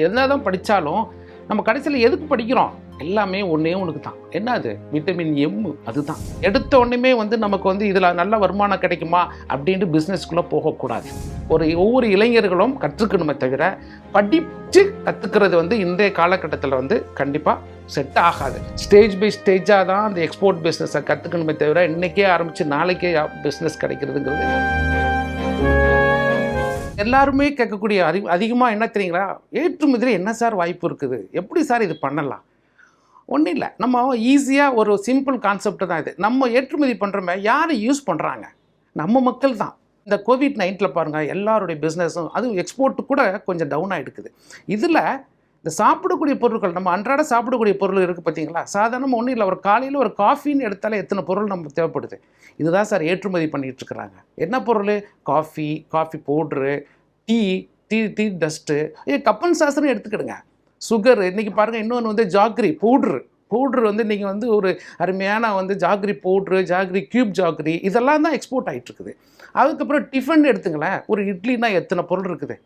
என்ன தான் படித்தாலும் நம்ம கடைசியில் எதுக்கு படிக்கிறோம்? எல்லாமே ஒன்றே ஒன்றுக்கு தான் என்ன அது விட்டமின் எம் அதுதான். எடுத்த உடனே வந்து நமக்கு வந்து இதில் நல்ல வருமானம் கிடைக்குமா? அப்படின்ட்டு பிஸ்னஸ்க்குள்ளே போகக்கூடாது. ஒரு ஒவ்வொரு இளைஞர்களும் கற்றுக்கணுமே தவிர படித்து கற்றுக்கிறது வந்து இன்றைய காலகட்டத்தில் வந்து கண்டிப்பாக செட் ஆகாது. ஸ்டேஜ் பை ஸ்டேஜாக தான் அந்த எக்ஸ்போர்ட் பிஸ்னஸை கற்றுக்கணுமே தவிர இன்றைக்கே ஆரம்பித்து நாளைக்கே பிஸ்னஸ் கிடைக்கிறதுங்கிறது எல்லாருமே கேட்கக்கூடிய அதி அதிகமாக என்ன தெரியுங்களா? ஏற்றுமதியில் என்ன சார் வாய்ப்பு இருக்குது? எப்படி சார் இது பண்ணலாம்? ஒன்றும் இல்லை. நம்ம ஈஸியாக ஒரு சிம்பிள் கான்செப்ட் தான் இது. நம்ம ஏற்றுமதி பண்ணுறோமே யார் யூஸ் பண்ணுறாங்க நம்ம மக்கள் தான். இந்த கோவிட் நைன்ட்டில் பாருங்கள் எல்லாருடைய பிஸ்னஸும் அதுவும் எக்ஸ்போர்ட்டு கூட கொஞ்சம் டவுன் ஆகிடுக்குது இதில் இந்த சாப்பிடக்கூடிய பொருட்கள் நம்ம அன்றாட சாப்பிடக்கூடிய பொருள் இருக்குது பார்த்தீங்களா சாதாரணமாக ஒன்றும் இல்லை. ஒரு காலையில் ஒரு காஃபின்னு எடுத்தாலே எத்தனை பொருள் நமக்கு தேவைப்படுது? இதுதான் சார் ஏற்றுமதி பண்ணிகிட்ருக்குறாங்க இருக்கிறாங்க. என்ன பொருள்? Coffee coffee powder tea tea tea dust இது கப்பன் சாஸ்திரம் எடுத்துக்கிடுங்க. சுகர் இன்றைக்கி பாருங்கள் இன்னொன்று வந்து ஜாக்ரி பவுட்ரு பவுட்ரு வந்து இன்றைக்கி வந்து ஒரு அருமையான வந்து jaggery powder jaggery cube jaggery இதெல்லாம் தான் எக்ஸ்போர்ட் ஆகிட்டுருக்குது அதுக்கப்புறம் டிஃபன் எடுத்துங்களேன். ஒரு இட்லினா எத்தனை பொருள் இருக்குது?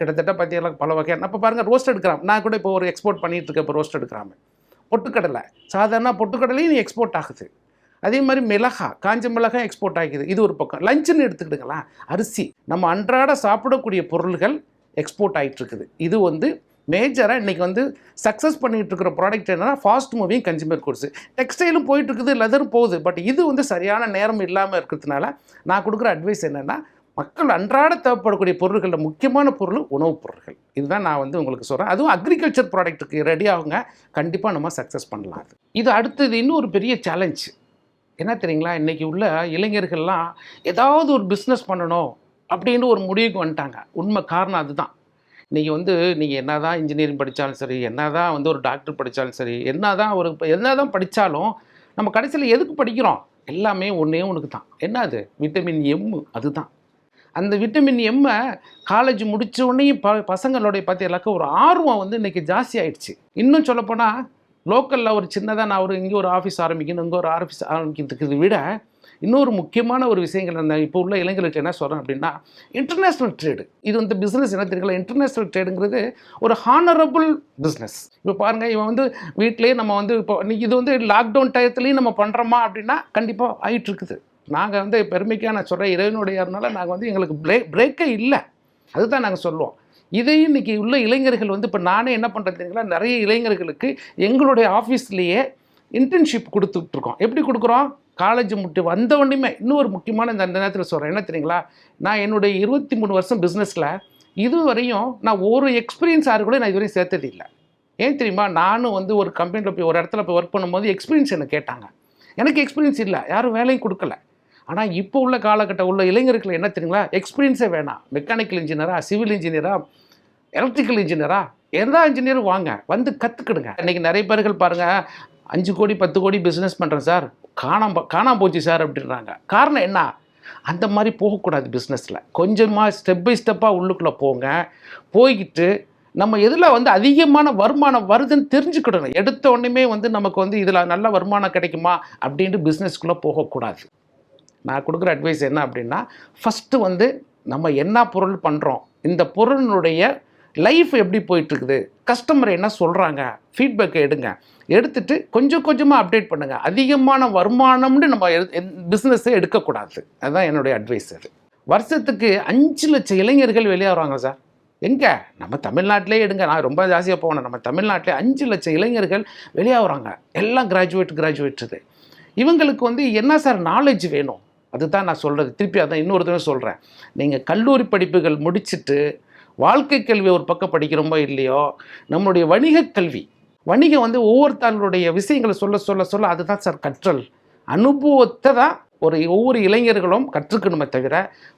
கிட்டத்தட்ட பார்த்தீங்கன்னா பல வகையான அப்போ பாருங்கள் ரோஸ்டட் கிராம் நான் கூட இப்போ ஒரு எக்ஸ்போர்ட் பண்ணிகிட்டு இருக்கேன் இப்போ ரோஸ்டட் கிராம் பொட்டுக்கடலை. சாதாரண பொட்டுக்கடலையும் எக்ஸ்போர்ட் ஆகுது. அதே மாதிரி மிளகா காஞ்ச மிளகா எக்ஸ்போர்ட் ஆகிக்குது. இது ஒரு பக்கம். லஞ்சுன்னு எடுத்துக்கிட்டுங்களா அரிசி. நம்ம அன்றாட சாப்பிடக்கூடிய பொருள்கள் எக்ஸ்போர்ட் ஆகிட்டு இருக்குது இது வந்து மேஜராக இன்றைக்கி வந்து சக்ஸஸ் பண்ணிகிட்டு இருக்கிற ப்ராடக்ட் என்னன்னா ஃபாஸ்ட் மூவிங் கன்சியூமர் குட்ஸ் டெக்ஸ்டைலும் போயிட்டு இருக்குது லெதரும் போகுது. பட் இது வந்து சரியான நேரம் இல்லாமல் இருக்கிறதுனால நான் கொடுக்குற அட்வைஸ் என்னென்னா மக்கள் அன்றாட தேவைப்படக்கூடிய பொருள்களில் முக்கியமான பொருள் உணவுப் பொருட்கள் இதுதான் நான் வந்து உங்களுக்கு சொல்கிறேன் அதுவும் அக்ரிகல்ச்சர் ப்ராடக்ட்டுக்கு ரெடி ஆகுங்க. கண்டிப்பாக நம்ம சக்ஸஸ் பண்ணலாம் அது. இது அடுத்தது இன்னும் ஒரு பெரிய சேலஞ்சு என்ன தெரியுங்களா? இன்றைக்கி உள்ள இளைஞர்கள்லாம் ஏதாவது ஒரு பிஸ்னஸ் பண்ணணும் அப்படின்னு ஒரு முடிவுக்கு வந்துட்டாங்க. உண்மை காரணம் அதுதான். இன்றைக்கி வந்து நீங்கள் என்ன தான் இன்ஜினியரிங் படித்தாலும் சரி என்ன தான் வந்து ஒரு டாக்டர் படித்தாலும் சரி என்ன தான் ஒரு என்ன தான் படித்தாலும் நம்ம கடைசியில் எதுக்கு படிக்கிறோம்? எல்லாமே ஒன்றே ஒன்றுக்கு தான். என்ன அது? விட்டமின் எம்மு அதுதான். அந்த விட்டமின் எம்மை காலேஜ் முடித்த உடனே ப பார்த்து எல்லாருக்கும் ஒரு ஆர்வம் வந்து இன்றைக்கி ஜாஸ்தி ஆயிடுச்சு. இன்னும் சொல்லப்போனால் லோக்கலில் ஒரு சின்னதாக நான் ஒரு இங்கே ஒரு ஆஃபீஸ் ஆரம்பிக்கணும் இங்கே ஒரு ஆஃபீஸ் ஆரம்பிக்கிறதுக்கு விட இன்னொரு முக்கியமான ஒரு விஷயங்கள் அந்த இப்போ உள்ள இளைஞர்களுக்கு என்ன சொல்கிறேன் அப்படின்னா இன்டர்நேஷ்னல் ட்ரேடு இது வந்து பிஸ்னஸ் என்ன தெரியல இன்டர்நேஷ்னல் ட்ரேடுங்கிறது ஒரு ஹானரபுள் பிஸ்னஸ் இப்போ பாருங்கள் இவன் வந்து வீட்டிலேயே நம்ம வந்து இப்போ இது வந்து லாக்டவுன் டயத்துலேயும் நம்ம பண்ணுறோமா அப்படின்னா கண்டிப்பாக ஆயிட்டு இருக்குது நாங்கள் வந்து பெருமைக்காக நான் சொல்கிறேன் இறைவனுடையனால நாங்கள் வந்து எங்களுக்கு பிரேக் பிரேக்கே இல்லை. அதுதான் நாங்கள் சொல்லுவோம். இதையும் இன்றைக்கி உள்ள இளைஞர்கள் வந்து இப்போ நானே என்ன பண்ணுறது தெரியுங்களா? நிறைய இளைஞர்களுக்கு எங்களுடைய ஆஃபீஸ்லேயே இன்டர்ன்ஷிப் கொடுத்துட்ருக்கோம். எப்படி கொடுக்குறோம்? காலேஜ் முட்டு வந்த உடனேமே இன்னொரு முக்கியமான இந்த அந்த நேரத்தில் சொல்கிறேன் என்ன தெரியுங்களா? நான் என்னுடைய இருபத்தி மூணு வருஷம் பிஸ்னஸில் இதுவரையும் நான் ஒரு எக்ஸ்பீரியன்ஸ் ஆறு கூட நான் இதுவரையும் சேர்த்தது இல்லை. ஏன் தெரியுமா? நானும் வந்து ஒரு கம்பெனியில் போய் ஒரு இடத்துல போய் ஒர்க் பண்ணும்போது எக்ஸ்பீரியன்ஸ் என்னை கேட்டாங்க. எனக்கு எக்ஸ்பீரியன்ஸ் இல்லை. யாரும் வேலையும் கொடுக்கல. ஆனால் இப்போ உள்ள காலகட்டம் உள்ள இளைஞர்கள் என்ன தெரியுங்களா? எக்ஸ்பீரியன்ஸே வேணாம். மெக்கானிக்கல் இன்ஜினியரா சிவில் இன்ஜினியரா எலக்ட்ரிக்கல் இன்ஜினியரா எந்த இன்ஜினியரும் வாங்க? வந்து கற்றுக்கிடுங்க இன்றைக்கி நிறைய பேர்கள் பாருங்கள் அஞ்சு கோடி பத்து கோடி பிஸ்னஸ் பண்ணுறேன் சார். காணாம காணாம போச்சு சார் அப்படின்றாங்க. காரணம் என்ன? அந்த மாதிரி போகக்கூடாது பிஸ்னஸில் கொஞ்சமாக ஸ்டெப் பை ஸ்டெப்பாக உள்ளுக்குள்ளே போங்க. போய்கிட்டு நம்ம எதில் வந்து அதிகமான வருமானம் வருதுன்னு தெரிஞ்சுக்கிடணும். எடுத்த உடனே வந்து நமக்கு வந்து இதில் நல்ல வருமானம் கிடைக்குமா அப்படின்ட்டு பிஸ்னஸ்க்குள்ளே போகக்கூடாது. நான் கொடுக்குற அட்வைஸ் என்ன அப்படின்னா ஃபஸ்ட்டு வந்து நம்ம என்ன பொருள் பண்ணுறோம் இந்த பொருளினுடைய லைஃப் எப்படி போயிட்டுருக்குது? கஸ்டமர் என்ன சொல்கிறாங்க ஃபீட்பேக்கை எடுங்க. எடுத்துட்டு கொஞ்சம் கொஞ்சமாக அப்டேட் பண்ணுங்கள் அதிகமான வருமானம்னு நம்ம பிஸ்னஸ்ஸே எடுக்கக்கூடாது. அதுதான் என்னுடைய அட்வைஸ் அது. வருஷத்துக்கு அஞ்சு லட்சம் இளைஞர்கள் வெளியாகிறாங்க சார் எங்கே? நம்ம தமிழ்நாட்டிலே எடுங்க. நான் ரொம்ப ஜாஸ்தியாக போனேன் நம்ம தமிழ்நாட்டிலே அஞ்சு லட்சம் இளைஞர்கள் வெளியாகிறாங்க எல்லாம் கிராஜுவேட் கிராஜுவேட்டுது இவங்களுக்கு வந்து என்ன சார் நாலேஜ் வேணும்? அதுதான் நான் சொல்கிறது திருப்பி அதான் இன்னொரு தடவை சொல்கிறேன் நீங்கள் கல்லூரி படிப்புகள் முடிச்சுட்டு வாழ்க்கை கல்வி ஒரு பக்கம் படிக்கிறோமோ இல்லையோ? நம்மளுடைய வணிக கல்வி. வணிகம் வந்து ஒவ்வொருத்தருடைய விஷயங்களை சொல்ல சொல்ல சொல்ல அதுதான் சார் கற்றல். அனுபவத்தை தான் ஒரு ஒவ்வொரு இளைஞர்களும் கற்றுக்கணுமே தவிர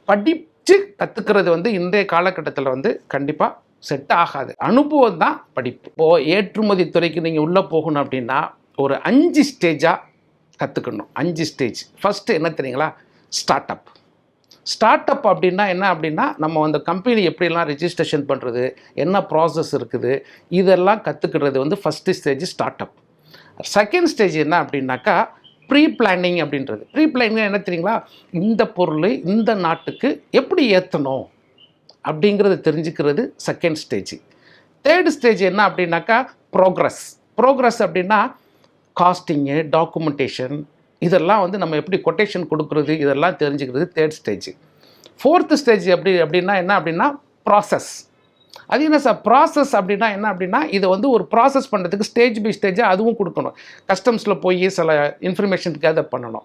படித்து கற்றுக்கிறது வந்து இன்றைய காலகட்டத்தில் வந்து கண்டிப்பாக செட் ஆகாது. அனுபவம் தான் படிப்பு. இப்போது ஏற்றுமதி துறைக்கு நீங்கள் உள்ளே போகணும் அப்படின்னா ஒரு அஞ்சு ஸ்டேஜாக கற்றுக்கணும் அஞ்சு ஸ்டேஜ் ஃபஸ்ட்டு என்ன தெரியுங்களா? ஸ்டார்ட் அப் ஸ்டார்ட் அப் அப்படின்னா என்ன அப்படின்னா நம்ம அந்த கம்பெனி எப்படிலாம் ரிஜிஸ்ட்ரேஷன் பண்ணுறது என்ன ப்ராசஸ் இருக்குது இதெல்லாம் கற்றுக்கிறது வந்து first stage start up second stage என்ன அப்படின்னாக்கா ப்ரீ பிளானிங் அப்படின்றது. ப்ரீ பிளானிங் என்ன தெரியுங்களா? இந்த பொருள் இந்த நாட்டுக்கு எப்படி ஏற்றணும் அப்படிங்கிறத தெரிஞ்சுக்கிறது செகண்ட் ஸ்டேஜ் தேர்ட் ஸ்டேஜ் என்ன அப்படின்னாக்கா ப்ரோக்ரஸ் ப்ரோக்ரஸ் அப்படின்னா காஸ்டிங்கு டாக்குமெண்டேஷன் இதெல்லாம் வந்து நம்ம எப்படி கொட்டேஷன் கொடுக்குறது இதெல்லாம் தெரிஞ்சுக்கிறது தேர்ட் ஸ்டேஜ் ஃபோர்த்து ஸ்டேஜ் எப்படி அப்படின்னா என்ன அப்படின்னா ப்ராசஸ் அது என்ன சார் ப்ராசஸ் அப்படின்னா என்ன அப்படின்னா இதை வந்து ஒரு ப்ராசஸ் பண்ணுறதுக்கு ஸ்டேஜ் பை ஸ்டேஜாக அதுவும் கொடுக்கணும். கஸ்டம்ஸில் போய் சில இன்ஃபர்மேஷன் கேதர் பண்ணணும்.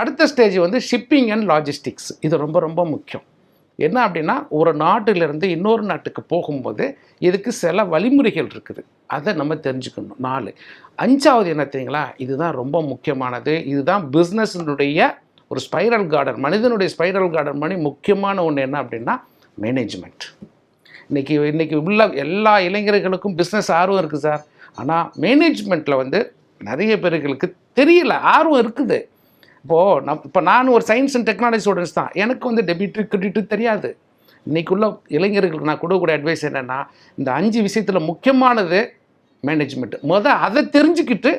அடுத்த ஸ்டேஜ் வந்து ஷிப்பிங் அண்ட் லாஜிஸ்டிக்ஸ் இது ரொம்ப ரொம்ப முக்கியம். என்ன அப்படின்னா ஒரு நாட்டிலிருந்து இன்னொரு நாட்டுக்கு போகும்போது இதுக்கு சில வழிமுறைகள் இருக்குது. அதை நம்ம தெரிஞ்சுக்கணும். நாலு அஞ்சாவது என்ன தெரியுங்களா? இதுதான் ரொம்ப முக்கியமானது. இதுதான் பிஸ்னஸினுடைய ஒரு ஸ்பைரல் கார்டன் மனிதனுடைய ஸ்பைரல் கார்டன் மணி முக்கியமான ஒன்று என்ன அப்படின்னா மேனேஜ்மெண்ட் இன்றைக்கி இன்றைக்கி உள்ள எல்லா இளைஞர்களுக்கும் பிஸ்னஸ் ஆர்வம் இருக்குது சார். ஆனால் மேனேஜ்மெண்ட்டில் வந்து நிறைய பேர்களுக்கு தெரியல ஆர்வம் இருக்குது. இப்போது நம் இப்போ நான் ஒரு சயின்ஸ் அண்ட் டெக்னாலஜி ஸ்டூடெண்ட்ஸ் தான். எனக்கு வந்து டெபிட் கிரெடிட்டு தெரியாது. இன்றைக்குள்ள இளைஞர்களுக்கு நான் கொடுக்கக்கூடிய அட்வைஸ் என்னென்னா இந்த அஞ்சு விஷயத்தில் முக்கியமானது மேனேஜ்மெண்ட் மொதல் அதை தெரிஞ்சுக்கிட்டு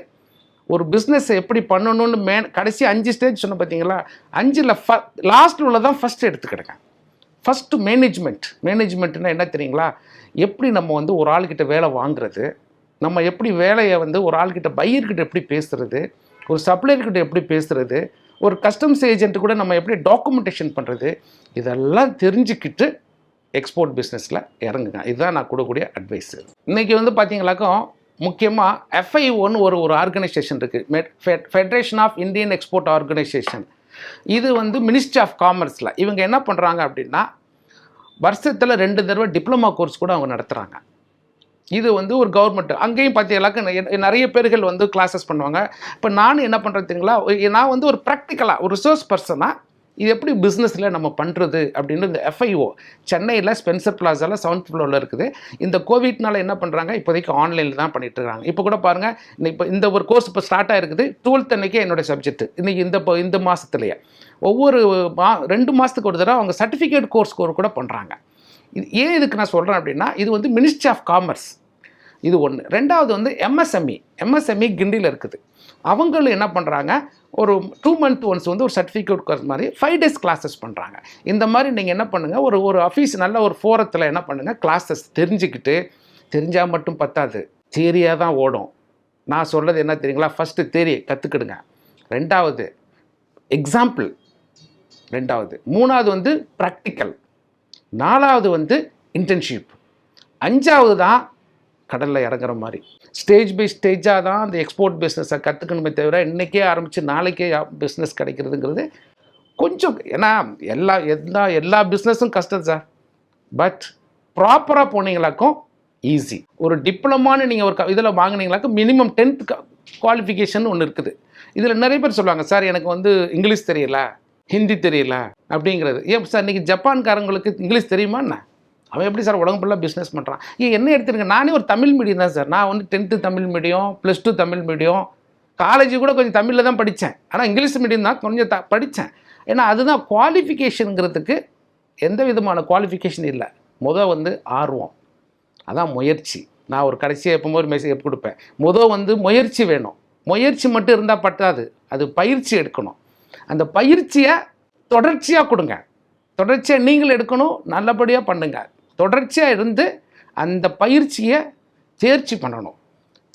ஒரு பிஸ்னஸை எப்படி பண்ணணும்னு மே கடைசி அஞ்சு ஸ்டேஜ் சொன்ன பார்த்தீங்களா அஞ்சில் ஃப லாஸ்ட்டில் உள்ளதான் ஃபஸ்ட்டு எடுத்துக்கிடுங்க. ஃபஸ்ட்டு மேனேஜ்மெண்ட் மேனேஜ்மெண்ட்னா என்ன தெரியுங்களா? எப்படி நம்ம வந்து ஒரு ஆள்கிட்ட வேலை வாங்குறது? நம்ம எப்படி வேலையை வந்து ஒரு ஆள்கிட்ட பையர்கிட்ட எப்படி பேசுகிறது ஒரு சப்ளையர்கிட்ட எப்படி பேசுகிறது ஒரு கஸ்டம்ஸ் ஏஜென்ட் கூட நம்ம எப்படி டாக்குமெண்டேஷன் பண்ணுறது இதெல்லாம் தெரிஞ்சுக்கிட்டு எக்ஸ்போர்ட் பிஸ்னஸில் இறங்குங்க. இதுதான் நான் கொடுக்கக்கூடிய அட்வைஸ் இன்றைக்கி வந்து பார்த்தீங்களாக்கோ முக்கியமாக எஃப்ஐஓன்னு ஒரு ஒரு ஆர்கனைசேஷன் இருக்குது federation of Indian export organisation இது வந்து மினிஸ்ட்ரி ஆஃப் காமர்ஸில் இவங்க என்ன பண்ணுறாங்க அப்படின்னா வருஷத்தில் ரெண்டு தடவை டிப்ளமா கோர்ஸ் கூட அவங்க நடத்துகிறாங்க இது வந்து ஒரு கவர்மெண்ட் அங்கேயும் பார்த்தீங்கன்னாக்கா நிறைய பேர்கள் வந்து கிளாஸஸ் பண்ணுவாங்க. இப்போ நான் என்ன பண்ணுறது தெரியுங்களா? நான் வந்து ஒரு ப்ராக்டிக்கலாக ஒரு ரிசோர்ஸ் பர்சனாக இது எப்படி பிஸ்னஸில் நம்ம பண்ணுறது அப்படின்னு இந்த எஃப்ஐஓ சென்னையில் ஸ்பென்சர் பிளாஸாவில் செவன்த் ஃப்ளோரில் இருக்குது. இந்த கோவிட்னால என்ன பண்ணுறாங்க இப்போதைக்கு ஆன்லைனில் தான் பண்ணிட்டு இருக்காங்க. இப்போ கூட பாருங்கள் இன்னைக்கு இப்போ இந்த ஒரு கோர்ஸ் இப்போ ஸ்டார்ட் ஆகிருக்குது டுவெல்த் அன்னைக்கே என்னுடைய சப்ஜெக்ட் இன்றைக்கி இந்த இப்போ இந்த மாதத்துலேயே ஒவ்வொரு மா ரெண்டு மாதத்துக்கு ஒரு தடவை அவங்க சர்டிஃபிகேட் கோர்ஸ் கூட பண்ணுறாங்க இது ஏன் இதுக்கு நான் சொல்கிறேன் அப்படின்னா இது வந்து மினிஸ்ட்ரி ஆஃப் காமர்ஸ் இது ஒன்று ரெண்டாவது வந்து எம்எஸ்எம்இ எம்எஸ்எம்இ கிண்டியில் இருக்குது. அவங்களும் என்ன பண்ணுறாங்க ஒரு டூ மந்த் ஒன்ஸ் வந்து ஒரு சர்டிஃபிகேட் கோர்ஸ் மாதிரி ஃபைவ் டேஸ் கிளாஸஸ் பண்ணுறாங்க இந்த மாதிரி நீங்கள் என்ன பண்ணுங்கள் ஒரு ஒரு ஆஃபீஸ் நல்ல ஒரு ஃபோரத்தில் என்ன பண்ணுங்கள் கிளாஸஸ் தெரிஞ்சுக்கிட்டு தெரிஞ்சால் மட்டும் பத்தாது. தேரியாக தான் ஓடும். நான் சொல்கிறது என்ன தெரியுங்களா? ஃபஸ்ட்டு தேரி கற்றுக்கிடுங்க ரெண்டாவது எக்ஸாம்பிள் ரெண்டாவது. மூணாவது வந்து ப்ராக்டிக்கல் நாலாவது வந்து இன்டர்ன்ஷிப் அஞ்சாவது தான் கடலில் இறங்குற மாதிரி. ஸ்டேஜ் பை ஸ்டேஜாக தான் அந்த எக்ஸ்போர்ட் பிஸ்னஸை கற்றுக்கணுமே தவிர இன்றைக்கே ஆரம்பித்து நாளைக்கே பிஸ்னஸ் கிடைக்கிறதுங்கிறது கொஞ்சம் ஏன்னா எல்லா எல்லா எல்லா பிஸ்னஸும் கஷ்டம் சார் பட் ப்ராப்பராக போனீங்களாக்கும் ஈஸி ஒரு டிப்ளமான்னு நீங்கள் ஒரு இதில் வாங்கினீங்களாக்கும் மினிமம் டென்த் குவாலிஃபிகேஷன் ஒன்று இருக்குது. இதில் நிறைய பேர் சொல்லுவாங்க சார் எனக்கு வந்து இங்கிலீஷ் தெரியல. ஹிந்தி தெரியல அப்படிங்கிறது. ஏன் சார் இன்றைக்கி ஜப்பான்காரங்களுக்கு இங்கிலீஷ் தெரியுமா என்ன? அவன் எப்படி சார் உலகம் ஃபுல்லாக பிஸ்னஸ் பண்ணுறான் ஏன் என்ன எடுத்துருங்க நானே ஒரு தமிழ் மீடியம் தான் சார். நான் வந்து tenth Tamil medium plus two Tamil medium college கூட கொஞ்சம் தமிழில் தான் படித்தேன் ஆனால் இங்கிலீஷ் மீடியம் தான் கொஞ்சம் த படித்தேன் ஏன்னா அதுதான் குவாலிஃபிகேஷனுங்கிறதுக்கு எந்த விதமான குவாலிஃபிகேஷன் இல்லை. முத வந்து ஆர்வம். அதான் முயற்சி. நான் ஒரு கடைசியாக எப்போ ஒரு மெசேஜ் கொடுப்பேன். முத வந்து முயற்சி வேணும். முயற்சி மட்டும் இருந்தால் பட்டாது அது பயிற்சி எடுக்கணும். அந்த பயிற்சியை தொடர்ச்சியாக கொடுங்க. தொடர்ச்சியாக நீங்கள் எடுக்கணும் நல்லபடியாக பண்ணுங்க. தொடர்ச்சியாக இருந்து அந்த பயிற்சியை தேர்ச்சி பண்ணணும்.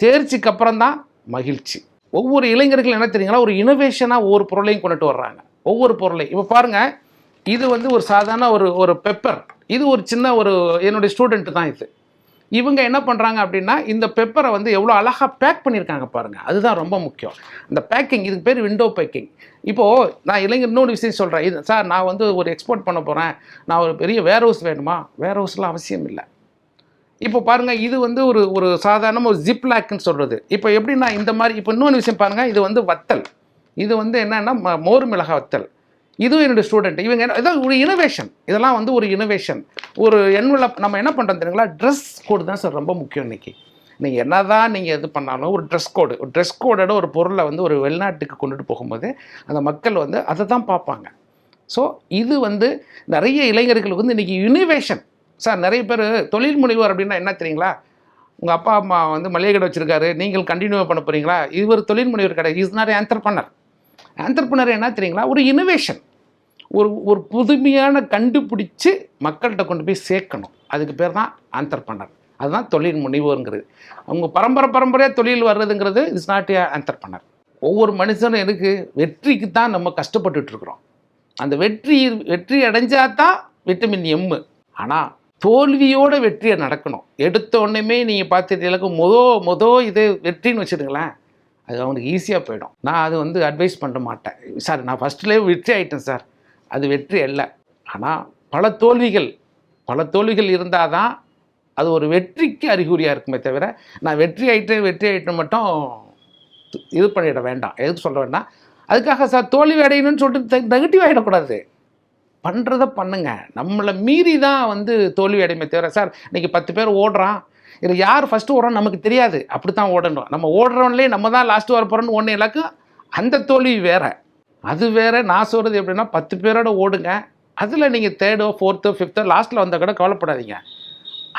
தேர்ச்சிக்கு அப்புறம் தான் மகிழ்ச்சி. ஒவ்வொரு இளைஞர்கள் என்ன தெரியுங்களா? ஒரு இனோவேஷனாக ஒவ்வொரு பொருளையும் கொண்டுட்டு வர்றாங்க. ஒவ்வொரு பொருளையும். இப்போ பாருங்கள் இது வந்து ஒரு சாதாரண ஒரு ஒரு பெப்பர் இது ஒரு சின்ன ஒரு என்னுடைய ஸ்டூடெண்ட்டு தான் இது. இவங்க என்ன பண்ணுறாங்க அப்படின்னா இந்த பெப்பரை வந்து எவ்வளோ அழகாக பேக் பண்ணியிருக்காங்க பாருங்கள் அதுதான் ரொம்ப முக்கியம். இந்த பேக்கிங் இதுக்கு பேர் விண்டோ பேக்கிங் இப்போது நான் இளைஞர் இன்னொரு விஷயம் சொல்கிறேன் இது சார் நான் வந்து ஒரு எக்ஸ்போர்ட் பண்ண போகிறேன் நான் ஒரு பெரிய வேர் ஹவுஸ் வேணுமா? வேர் ஹவுஸ்லாம் அவசியம் இல்லை. இப்போ பாருங்கள் இது வந்து ஒரு ஒரு சாதாரண ஒரு ஜிப் லேக்குன்னு சொல்கிறது இப்போ எப்படின்னா இந்த மாதிரி இப்போ இன்னொன்று விஷயம் பாருங்கள் இது வந்து வத்தல். இது வந்து என்னென்னா ம- மோர் மிளகா வத்தல். இதுவும் என்னுடைய ஸ்டூடெண்ட் இவங்க என்ன இதான் ஒரு இனோவேஷன் இதெல்லாம் வந்து ஒரு இனோவேஷன் ஒரு என்வலப் நம்ம என்ன பண்ணுறோம் தெரியுங்களா? ட்ரெஸ் கோடு தான் சார் ரொம்ப முக்கியம் இன்னைக்கு. நீங்கள் என்ன தான் நீங்கள் இது பண்ணாலும் ஒரு ட்ரெஸ் கோடு ஒரு ட்ரெஸ் கோடோட ஒரு பொருளை வந்து ஒரு வெளிநாட்டுக்கு கொண்டுட்டு போகும்போது அந்த மக்கள் வந்து அதை தான் பார்ப்பாங்க. ஸோ இது வந்து நிறைய இளைஞர்களுக்கு வந்து இன்றைக்கி இனோவேஷன் சார் நிறைய பேர் தொழில் முனைவர் அப்படின்னா என்ன தெரியுங்களா? உங்கள் அப்பா அம்மா வந்து மளிகை கடை வச்சுருக்காரு. நீங்கள் கண்டினியூ பண்ண போகிறீங்களா இது ஒரு தொழில் முனைவர் கடை. இஸ் நாட் ஆந்தர்பனர் ஆந்தர்பனர் என்ன தெரியுங்களா? ஒரு இனோவேஷன் ஒரு ஒரு புதுமையான கண்டுபிடிச்சு மக்கள்கிட்ட கொண்டு போய் சேர்க்கணும். அதுக்கு பேர் தான் ஆந்தர்பனர் அதுதான் தொழில் முனைவோருங்கிறது. அவங்க பரம்பரை பரம்பரையாக தொழில் வர்றதுங்கிறது இட்ஸ் நாட் ஏ ஆந்தர்பனர் ஒவ்வொரு மனுஷனும் எனக்கு வெற்றிக்கு தான் நம்ம கஷ்டப்பட்டுட்ருக்குறோம் அந்த வெற்றி வெற்றி அடைஞ்சா தான் விட்டமின் எம்மு ஆனால் தோல்வியோட வெற்றியை நடக்கணும். எடுத்த உடனேமே நீங்கள் பார்த்துட்டீங்களுக்கு மொதோ மொதோ இது வெற்றின்னு வச்சுருங்களேன் அது அவனுக்கு ஈஸியாக போயிடும். நான் அது வந்து அட்வைஸ் பண்ண மாட்டேன். சார் நான் ஃபஸ்ட்லேயே வெற்றி ஆகிட்டேன் சார். அது வெற்றி அல்ல. ஆனால் பல தோல்விகள் பல தோல்விகள் இருந்தால் தான் அது ஒரு வெற்றிக்கு அறிகுறியாக இருக்குமே தவிர நான் வெற்றி ஆகிட்டேன் வெற்றி ஆகிட்டேன் மட்டும் இது பண்ணிட வேண்டாம். எதுக்கு சொல்ல வேண்டாம்? அதுக்காக சார் தோல்வி அடையணும்னு சொல்லிட்டு நெகட்டிவ் ஆகிடக்கூடாது பண்ணுறத பண்ணுங்கள் நம்மளை மீறி தான் வந்து தோல்வி அடையுமே தவிர சார் இன்றைக்கி பத்து பேர் ஓடுறான். இதில் யார் ஃபஸ்ட்டு ஓடுறோம் நமக்கு தெரியாது. அப்படி தான் ஓடணும். நம்ம ஓடுறவன்லேயே நம்ம தான் லாஸ்ட்டு வர போகிறோன்னு ஒன்று எல்லாக்கும் அந்த தோல்வி வேறு. அது வேறு நான் சொல்கிறது எப்படின்னா பத்து பேரோட ஓடுங்க. அதில் நீங்கள் தேர்டோ ஃபோர்த்தோ ஃபிஃப்த்தோ லாஸ்ட்டில் வந்தால் கூட கவலைப்படாதீங்க.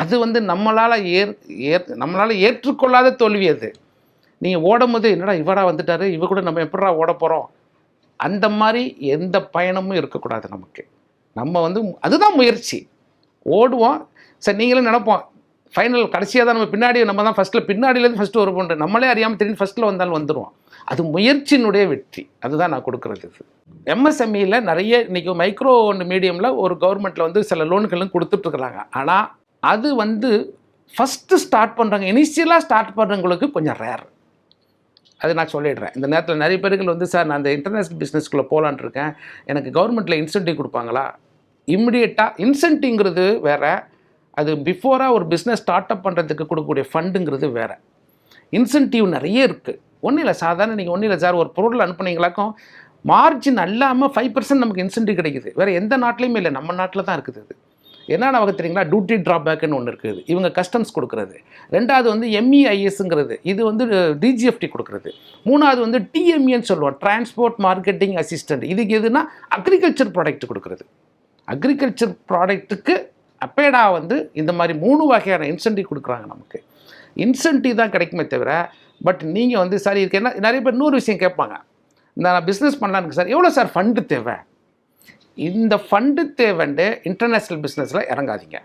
அது வந்து நம்மளால் ஏற் ஏற் நம்மளால் ஏற்றுக்கொள்ளாத தோல்வி அது. நீங்கள் ஓடும் போது என்னடா இவரா வந்துட்டாரு இவ கூட நம்ம எப்படா ஓட போகிறோம் அந்த மாதிரி எந்த பயணமும் இருக்கக்கூடாது நமக்கு. நம்ம வந்து அதுதான் முயற்சி. ஓடுவோம். சரி நீங்களும் நினைப்போம் ஃபைனல் கடைசியாக தான் நம்ம பின்னாடி நம்ம தான் ஃபஸ்ட்டில் பின்னாடியிலேருந்து ஃபஸ்ட்டு வருவோம் நம்மளே அறியாமல் தெரியும் ஃபஸ்ட்டில் வந்தாலும் வந்துடுவோம் அது முயற்சியினுடைய வெற்றி. அதுதான் நான் கொடுக்குறது இது. எம்எஸ்எம்இயில் நிறைய இன்றைக்கி மைக்ரோ ஒன்று மீடியமில் ஒரு கவர்மெண்ட்டில் வந்து சில லோன்களும் கொடுத்துட்ருக்குறாங்க ஆனால் அது வந்து ஃபஸ்ட்டு ஸ்டார்ட் பண்ணுறாங்க இனிஷியலாக ஸ்டார்ட் பண்ணுறவங்களுக்கு கொஞ்சம் ரேர் அது நான் சொல்லிடுறேன். இந்த நேரத்தில் நிறைய பேர்கள் வந்து சார் நான் அந்த இன்டர்நேஷ்னல் பிஸ்னஸ்க்குள்ளே போகலான் இருக்கேன். எனக்கு கவர்மெண்ட்டில் இன்சென்டிவ் கொடுப்பாங்களா? இம்மிடியட்டாக இன்சென்டிவ்ங்கிறது வேறு. அது பிஃபோராக ஒரு பிஸ்னஸ் ஸ்டார்ட் அப் பண்ணுறதுக்கு கொடுக்கக்கூடிய ஃபண்டுங்கிறது வேறு. இன்சென்டிவ் நிறைய இருக்குது ஒன்றும் இல்லை சாதாரண நீங்கள் ஒன்றும் இல்லை சார் ஒரு பொருள் அனுப்புனீங்களாக்கும் மார்ஜின் அல்லாமல் ஃபைவ் பர்சன்ட் நமக்கு இன்சென்டிவ் கிடைக்குது. வேறு எந்த நாட்டிலையுமே இல்லை நம்ம நாட்டில் தான் இருக்குது அது என்னென்ன நமக்கு தெரியுங்களா? டியூட்டி ட்ராபேக்குன்னு ஒன்று இருக்குது. இவங்க கஸ்டம்ஸ் கொடுக்குறது. ரெண்டாவது வந்து எம்இஐஎஸ்ங்கிறது இது வந்து டிஜிஎஃப்டி கொடுக்குறது. மூணாவது வந்து டிஎம்இன்னு சொல்லுவோம். டிரான்ஸ்போர்ட் மார்க்கெட்டிங் அசிஸ்டன்ட் இதுக்கு எதுனா அக்ரிகல்ச்சர் ப்ராடக்ட் கொடுக்குறது. அக்ரிகல்ச்சர் ப்ராடக்ட்டுக்கு அப்பேடா வந்து இந்த மாதிரி மூணு வகையான இன்சென்டிவ் கொடுக்குறாங்க நமக்கு. இன்சென்டிவ் தான் கிடைக்குமே தவிர பட் நீங்கள் வந்து சார் இதுக்கு என்ன? நிறைய பேர் நூறு விஷயம் கேட்பாங்க. நான் பிஸ்னஸ் பண்ணலான்னு சார் எவ்வளோ சார் ஃபண்டு தேவை? இந்த ஃபண்டு தேவைண்டு இன்டர்நேஷ்னல் பிஸ்னஸில் இறங்காதீங்க.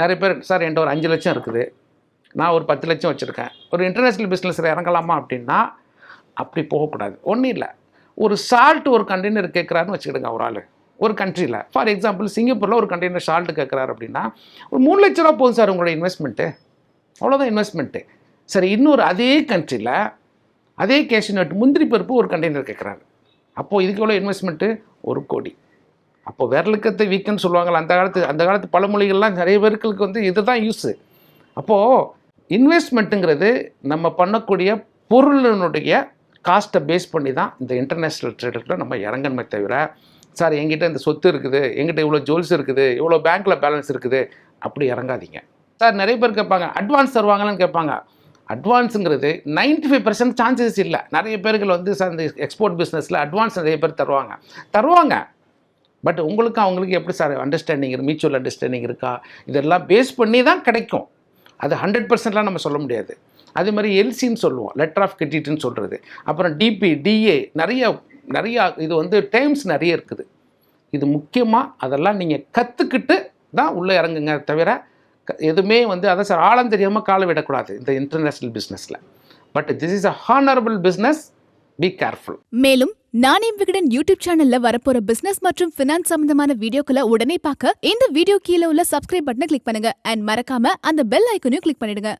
நிறைய பேர் சார் என்கிட்ட ஒரு அஞ்சு லட்சம் இருக்குது. நான் ஒரு பத்து லட்சம் வச்சுருக்கேன். ஒரு இன்டர்நேஷ்னல் பிஸ்னஸில் இறங்கலாமா? அப்படின்னா அப்படி போகக்கூடாது. ஒன்றும் இல்லை. ஒரு சால்ட் ஒரு கண்டெய்னர் கேட்குறாருன்னு வச்சுக்கிடுங்க ஒரு ஆள். ஒரு கண்ட்ரியில் ஃபார் எக்ஸாம்பிள் சிங்கப்பூரில் ஒரு கண்டெய்னர் ஷால்ட்டு கேட்குறாரு அப்படின்னா ஒரு மூணு லட்ச ரூபா போதும் சார் உங்களோட இன்வெஸ்ட்மெண்ட்டு அவ்வளோதான் இன்வெஸ்ட்மெண்ட்டு சரி இன்னொரு அதே கண்ட்ரியில் அதே கேஷ் நட் முந்திரி பருப்பு ஒரு கண்டெய்னர் கேட்குறாரு அப்போது இதுக்கு எவ்வளோ இன்வெஸ்ட்மெண்ட்டு ஒரு கோடி. அப்போ விரலுக்கத்தை வீக்குன்னு சொல்லுவாங்கள்ல அந்த காலத்து அந்த காலத்து பழமொழிகள்லாம் நிறைய பேருக்கு வந்து இதுதான் யூஸு அப்போது இன்வெஸ்ட்மெண்ட்டுங்கிறது நம்ம பண்ணக்கூடிய பொருளினுடைய காஸ்ட்டை பேஸ் பண்ணி தான் இந்த இன்டர்நேஷ்னல் ட்ரேடில் நம்ம இறங்கணுமே தவிர சார் எங்கிட்ட இந்த சொத்து இருக்குது எங்கிட்ட இவ்வளோ ஜுவல்ஸ் இருக்குது இவ்வளோ பேங்க்கில் பேலன்ஸ் இருக்குது அப்படி இறங்காதீங்க. சார் நிறைய பேர் கேட்பாங்க அட்வான்ஸ் தருவாங்களான்னு கேட்பாங்க. அட்வான்ஸுங்கிறது 95% ஃபைவ் பர்சன்ட் சான்சஸ் இல்லை. நிறைய பேர்கள் வந்து சார் இந்த எக்ஸ்போர்ட் பிஸ்னஸில் அட்வான்ஸ் நிறைய பேர் தருவாங்க. தருவாங்க. பட் உங்களுக்கு அவங்களுக்கு எப்படி சார் அண்டர்ஸ்டாண்டிங் மியூச்சுவல் அண்டர்ஸ்டாண்டிங் இருக்கா? இதெல்லாம் பேஸ் பண்ணி தான் கிடைக்கும். அது ஹண்ட்ரட் பர்சன்ட்லாம் நம்ம சொல்ல முடியாது. அதே மாதிரி எல்சின்னு சொல்லுவோம் லெட்டர் ஆஃப் கிரெடிட்னு சொல்கிறது அப்புறம் டிபி டிஏ நிறைய நிறையா இது வந்து டைம்ஸ் நிறைய இருக்குது. இது முக்கியமாக அதெல்லாம் நீங்கள் கற்றுக்கிட்டு தான் உள்ளே இறங்குங்க தவிர எதுவுமே வந்து அதை சார் ஆழம் தெரியாமல் காலை விடக்கூடாது இந்த இன்டர்நேஷ்னல் பிஸ்னஸில் but this is a honourable business be careful மேலும் நானே விகடன் யூடியூப் சேனல்ல வரப்போற பிசினஸ் மற்றும் பினான்ஸ் சம்பந்தமான வீடியோக்களை உடனே பார்க்க இந்த வீடியோ கீழே உள்ள சப்ஸ்கிரைப் பட்டனை கிளிக் பண்ணுங்க. அண்ட் மறக்காம அந்த பெல் ஐக்கனையும் கிளிக் பண்ணிடுங்க.